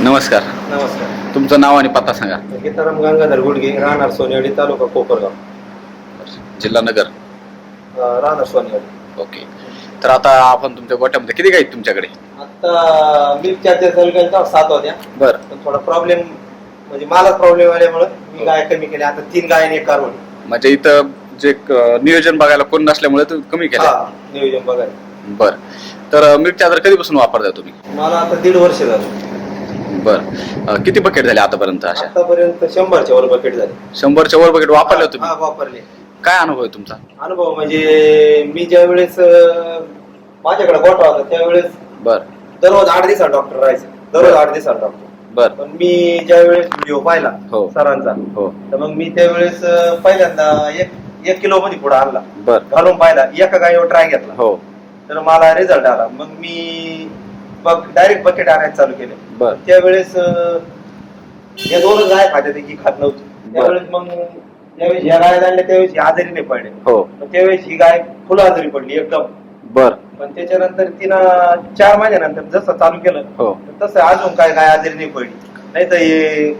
नमस्कार. नमस्कार. तुमचं नाव आणि पत्ता सांगा. गीताराम गंगाधर गुडगे राहणार सोनेवाडी तालुका कोपरगाव. जिल्हा नगर. अं, राहणार सोनेवाडी. ओके. तर आता आपण तुमच्या गोट्यामध्ये किती गाई आहेत तुमच्याकडे? आता मिल्क चार्जर चालू केलं तेव्हा सात होत्या. बर. पण थोडा प्रॉब्लेम म्हणजे मला प्रॉब्लेम आल्यामुळे मी गाय कमी केल्या. आता तीन गाय आणि एक कारवडी म्हणजे इथं जे क- नियोजन बघायला कोण नसल्यामुळे तुम्ही कमी केलं हा, नियोजन बघायला. बर. तर मिल्क चादर कधीपासून वापरताय तुम्ही? मला आता दीड वर्ष झालं. बर. किती बकेट झाले आतापर्यंत अशा? आतापर्यंत शंभरच्या वर बकेट झाले. शंभरच्या वर बकेट वापरले हा, तुम्ही? वापरले. काय अनुभव आहे तुमचा? अनुभव म्हणजे मी ज्या वेळेस माझ्याकडे गोठा होता त्यावेळेस बर. दररोज आठ दिवसात डॉक्टर राहायचे. दररोज आठ दिवसात डॉक्टर बर. पण मी ज्या वेळेस व्हिडिओ पाहिला हो. सरांचा हो. तर मग मी त्यावेळेस अं, पहिल्यांदा एक एक किलो मध्ये पुढे आणला. बर. घालून पाहिला. एका गायीवर ट्राय घेतला. हो. तर मला रिझल्ट आला. मग मी डायरेक्ट बकेट आणायला चालू केले. त्यावेळेस या दोन गाय खात्या की खात नव्हती. त्यावेळेस मग त्यावेळेस या गाय आणल्या त्यावेळेस ही आजारी नाही पडले. हो. त्यावेळेस ही गाय फुल आजारी पडली एकदम. बर. पण त्याच्यानंतर तिनं चार महिन्यानंतर जसं चालू केलं हो. तसं अजून काय काय आजारी नाही पडली. नाही तर हे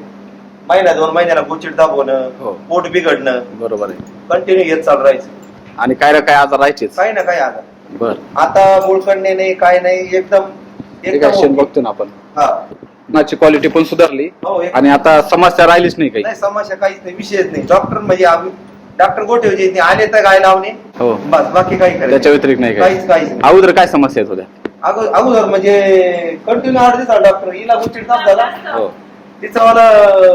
महिना दोन महिन्याला गुचिड दाबवणं हो. पोट बिघडणं बरोबर आहे. कंटिन्यू घेत चालू राहायचं. आणि काय ना काय आजार राहायचेच. काही ना काही आजार. बर. आता मुळकडणे नाही काय नाही एकदम एकदम बघतो ना आपण. हा. माझी क्वालिटी पण सुधारली हो एक- आणि आता समस्या राहिलीच नाही काही. नाही समस्या काहीच नाही विषयच नाही. डॉक्टर म्हणजे आम्ही डॉक्टर गोठे होते ते आले तर गाय लावणे? हो. बस बाकी काही करायचं त्याच्या व्यतिरिक्त नाही काही. काहीच काहीच नाही. अगोदर काय समस्या येत होत्या? अगो- अगोदर म्हणजे कंटिन्यू आठ दिवसा डॉक्टर हिला गुचिड ताप झाला हो. तिचं मला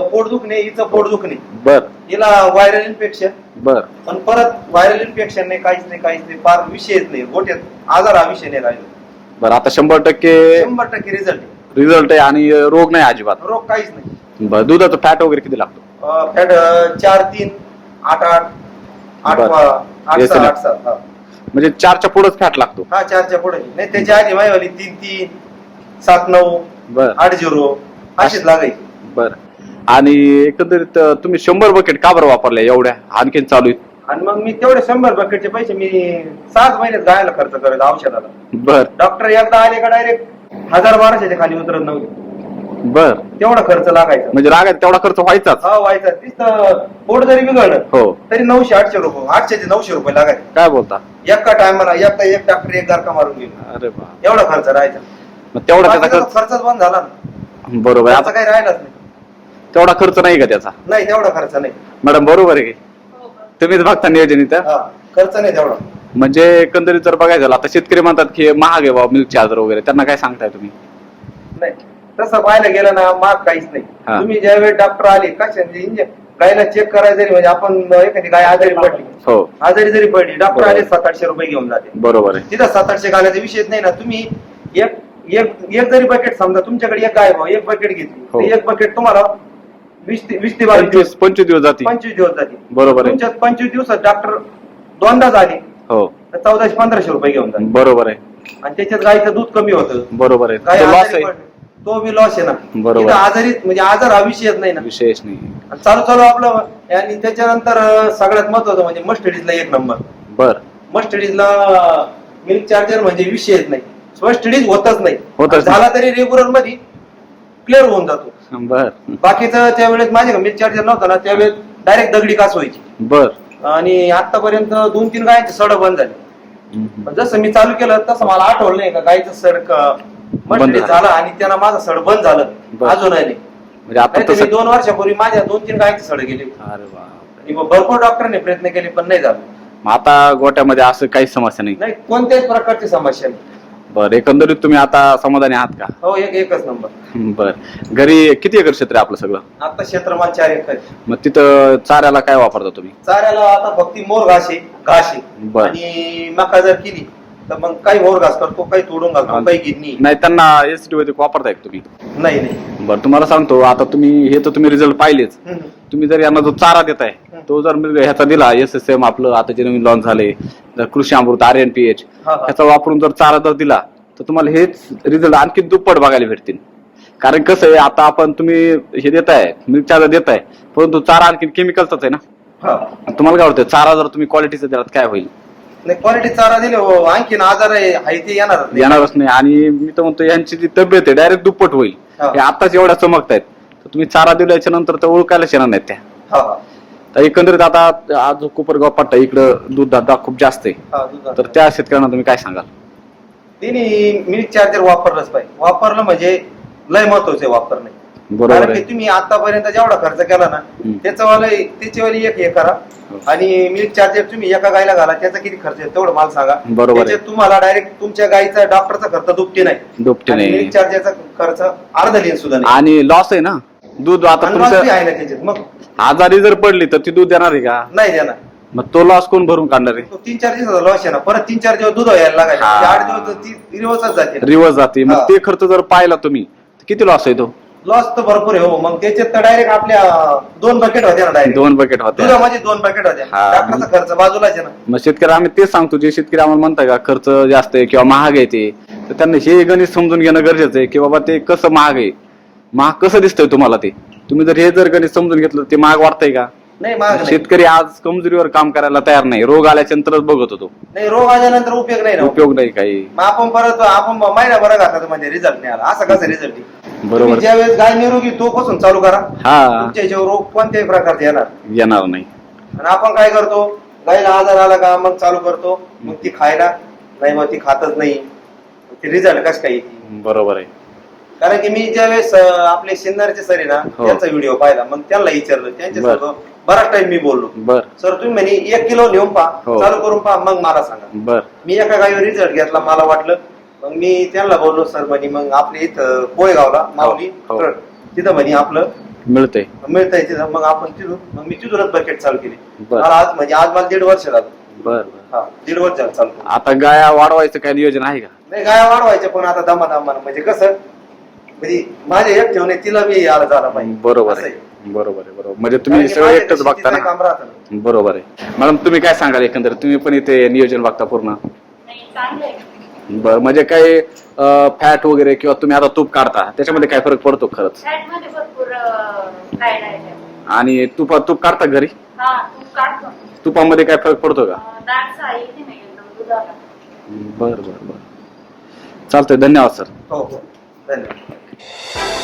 पोट दुखणे हिचं पोट दुखणे. बर. हिला व्हायरल इन्फेक्शन बर. पण परत व्हायरल इन्फेक्शन नाही काहीच नाही काहीच नाही. फार विषयच नाही. गोट्यात आजार हा विषय नाही राहिला. बर आता शंभर टक्के शंभर टक्के रिझल्ट रिझल्ट आहे आणि रोग नाही अजिबात. रोग काहीच नाही. बर दुधाचं फॅट वगैरे किती लागतो? अं, फॅट अं, चार तीन आठ आठ आठ बरं. पा- आठ सहा सात हा. म्हणजे चारच्या पुढेच फॅट लागतो. हा चारच्या पुढे नाही त्याच्या आधी माहिती तीन तीन सात नऊ बर. आठ झिरो अशीच लागायची. बर. आणि एकंदरीत अं, तुम्ही शंभर बकेट का बरं वापरल्या? एवढ्या? आणखीन चालू आहेत. आणि मग मी तेवढे शंभर बकेटचे पैसे मी सहाच महिन्यात गायला खर्च करायचा औषधाला. बर. डॉक्टर एकदा आले का डायरेक्ट हजार बाराशेच्या खाली उतरत नव्हते. बर. तेवढा खर्च लागायचा. म्हणजे रागात तेवढा खर्च व्हायचाच. हा व्हायचा. तिथं पोट जरी बिघडलं हो. तरी नऊशे आठशे रुपये आठशे ते नऊशे रुपये लागायचे. काय बोलता? एका टायमाला एकटा एक डॉक्टर एक गारका मारून गेला. अरे बा एवढा खर्च राहायचा. मग तेवढा त्याचा तो खर्चच बंद झाला ना. खर्च बरोबर. आहे. खर्च आता काही राहिलाच नाही. तेवढा खर्च नाही का त्याचा? नाही तेवढा खर्च नाही. मॅडम बरोबर आहे. की तुम्हीच बघता नियोजन इथं हा खर्च नाही तेवढा. म्हणजे एकंदरीत जर बघायचं झालं आता शेतकरी म्हणतात की महाग आहे बाबा मिल्क चार्जर वगैरे त्यांना काय सांगताय तुम्ही? नाही तसं पाहायला गेलं ना माग काहीच हा. नाही तुम्ही ज्यावेळी डॉक्टर आले कशाने इंजे गायला चेक करायला जरी म्हणजे आपण एखादी गाय आजारी पडली. हो. आजारी जरी पडली डॉक्टर. आले सात आठशे रुपये घेऊन जाते. बरोबर आहे. तिथं सात आठशे घालायचा विषयच नाही ना. तुम्ही एक एक एक जरी बकेट समजा तुमच्याकडे एक गाय भाव एक बकेट घेतली हो. तर एक बकेट तुम्हाला वीस ते वीस ते बावीस पंचवीस दिवस. पंचवीस दिवस जातील पंचवीस दिवस जाते. बरोबर आहे. तुमच्यात पंचवीस दिवसात डॉक्टर दोनदा झाले. हो. तर चौदाशे पंधराशे रुपये घेऊन जाते. बरोबर आहे. आणि त्याच्यात गायचं दूध कमी होतं. बरोबर आहे. गाय तो लॉस आजारी आहे. पडली, तो बी लॉस आहे ना. बरोबर. इथं आजारी म्हणजे आजार हा विषयच नाही ना. विशेष नाही. आणि चालू चालू आपलं आणि त्याच्यानंतर अं, सगळ्यात महत्वाचं म्हणजे मस्टडीजला एक नंबर बर. मस्टडीजला मिल्क चार्जर म्हणजे विषयच नाही. मस्टडीज होतच नाही. होतच नाही. झाला तरी रेग्युलरमध्ये क्लिअर होऊन जातो. बर. बाकीचं त्यावेळेस माझ्या मिल्क चार्जर नव्हता ना त्यावेळेस डायरेक्ट दगडी कास व्हायची. बर. आणि आतापर्यंत दोन तीन गायचे सड बंद झाले. हम्म. पण जसं मी चालू केलं तसं मला आठवलं नाही का गायचं सड मस्टडीज झालं. झालं आणि त्यांना माझं सड बंद झालं. बरं. अजूनही नाही. म्हणजे आता नाहीतर मी तसं दोन वर्षापूर्वी माझ्या दोन तीन गायचे सड गेले अरे बाप आणि मग भरपूर डॉक्टरांनी प्रयत्न केले पण नाही झालं. मग आता गोट्यामध्ये असं काहीच समस्या नाही. नाही कोणत्याच प्रकारची समस्या नाही. बर एकंदरीत तुम्ही आता समाधानी आहात का? हो एक एकच नंबर. बर. घरी किती एकर क्षेत्र आहे आपलं सगळं? आता क्षेत्रमान चार एकर आहे. मग तिथं चाऱ्याला काय वापरता तुम्ही? चाऱ्याला आता फक्त मोर घास आहे. बर. आणि मका जर केली तर मग काही मोर घास करतो काही तोडून घालतो काही गिरणी. नाही त्यांना एस टी वैदिक वापरताय का तुम्ही. नाही नाही. बरं तुम्हाला सांगतो आता तुम्ही हे तर तुम्ही रिझल्ट पाहिलेच. हम्म. तुम्ही जर यांना जो चारा देताय तो जर मी ह्याचा दिला एस एस एम आपलं आता जे नवीन लॉन्च झाले जर कृषी अमृत आर एन पी एच हा, हा. ह्याचा वापरून जर चारा जर दिला तर तुम्हाला हेच रिझल्ट आणखी दुप्पट बघायला भेटतील. कारण कसं आहे आता आपण तुम्ही हे देताय मिल्क चारा देताय परंतु चारा आणखी केमिकलचाच आहे ना? हा. तुम्हाला काय वाटतं चारा जर तुम्ही क्वालिटीचा दिलात काय होईल? नाही क्वालिटी चारा दिले हो आणखीन आजार आहे आहे ते येणारच नाही. येणारच नाही. आणि मी तर म्हणतो यांची जी तब्येत आहे डायरेक्ट दुप्पट होईल. हा. हे आताच एवढ्या चमकतायत. तर तुम्ही चारा दिल्याच्या नंतर तर ओळखायलाच येणार नाहीत त्या. हा हा. तर एकंदरीत आता आज कोपरगाव पट्टा इकडं दूध दादा खूप जास्त आहे. हा. तर त्या शेतकऱ्यांना तुम्ही काय सांगाल? तिने मिल्क चार्जर वापरलंच पाहिजे. वापरलं म्हणजे लय महत्वाचं आहे वापरणे. बरोबर कारण की आहे. तुम्ही आतापर्यंत जेवढा खर्च केला ना हम्म. त्याचं वाला त्याच्यावाली एक हे करा. हो. आणि मिल्क चार्जर तुम्ही एका गायला घाला त्याचा किती खर्च आहे तेवढं मला सांगा. बरोबर आहे. त्याच्यात तुम्हाला डायरेक्ट तुमच्या गायीचा डॉक्टरचा खर्च दुपटी नाही. दुपटी नाही. मिल्क चार्जरचा खर्च अर्धा लिहिन सुद्धा नाही. आणि लॉस आहे ना? दूध आता आणि loss बी तुमचं आहे ना त्याच्यात. मग आजारी जर पडली तर ती दूध देणार आहे का? नाही देणार. मग तो लॉस कोण भरून काढणार आहे? तो तीन चार दिवसाचा लॉस आहे ना. परत तीन चार दिवस दूध यायला लागायचं. हा. म्हणजे आठ दिवस तर ती रिवर्सच जाते. रिवर्स जाते. मग हा. ते खर्च जर पाहिला तुम्ही तर किती लॉस आहे तो? लॉस तर भरपूर आहे हो. मग त्याच्यात तर डायरेक्ट आपल्या दोन बकेट होत्या ना डायरेक्ट दोन बकेट होते दुधामध्ये दोन बकेट होत्या. हा. खर्च बाजूलाच आहे ना. मग शेतकरी आम्ही तेच सांगतो जे शेतकरी आम्हाला म्हणतात का खर्च जास्त आहे किंवा महाग आहे ते तर त्यांना हे गणित समजून घेणं गरजेचं आहे की बाबा ते कसं महाग आहे. महाग कसं दिसतंय तुम्हाला ते? तुम्ही जर हे जर गणित समजून घेतलं ते महाग वाटतंय का? नाही महाग नाही. शेतकरी आज कमजोरीवर काम करायला तयार नाही. रोग आल्याच्या नंतरच बघत होतो. नाही रोग आल्यानंतर उपयोग नाही ना उपयोग नाही काही. मग आपण परत आपण महिनाभर घातला म्हणजे रिझल्ट नाही आला. असा कसा रिझल्ट बरोबर. ज्या वेळेस गाय निरोगी तो पासून चालू करा. हा. तुमच्या याच्यावर रोग कोणत्याही प्रकारचे येणार येणार नाही. आणि आपण काय करतो? गायला आजार आला का मग चालू करतो. मग ती खायला. नाही मग ती खातच नाही. ती रिझल्ट कस काय येते? बरोबर आहे. कारण की मी ज्या वेळेस अं, आपले सिन्नरचे सर आहे ना हो. त्यांचा व्हिडिओ पाहिला. मग त्यांना विचारलं. त्यांच्या बर. बराच टाइम मी बोललो. बर. सर तुम्ही म्हणे एक किलो लिहून पहा. हो. चालू करून पहा मग मला सांगा. बर. मी एका गाडीवर रिझल्ट घेतला मला वाटलं. मग मी त्यांना बोललो सर म्हणे मग आपल्या इथं कोळेगावला माऊली हो. तिथं म्हणे आपलं मिळतंय. मिळतंय तिथं. मग आपण तिथून मग मी तिथूनच बकेट चालू केली. बर. मला आज म्हणजे आज मला दीड वर्ष झालं. बर बर. हा दीड वर्ष झालं चालू करून. आता गाया वाढवायचं काय नियोजन आहे का? नाही गाया वाढवायच्या पण आता दमा दमा म्हणजे कसं म्हणजे माझ्या एक ठेवणे तिला बी आला झाला पाहिजे. बरोबर असं आहे. बरोबर आहे बरोबर. म्हणजे तुम्ही कारण की सगळं माझ्या एकटंच शेतीचं बघता ना काम राहतं ना. बरोबर आहे. मॅडम तुम्ही काय सांगाल एकंदर तुम्ही पण इथे नियोजन बघता पूर्ण? नाही चांगलं आहे. बर म्हणजे काही फॅट वगैरे किंवा तुम्ही आता तूप काढता त्याच्यामध्ये काय फरक पडतो खरंच? फायदा आहे त्याचा. आणि तुपा तूप काढता घरी? हा तू काढतो. तुपामध्ये काय फरक पडतो का? अं, दाट नाही एकदम दुधाला बर बर बर. चालतंय धन्यवाद सर. हो हो. धन्यवाद.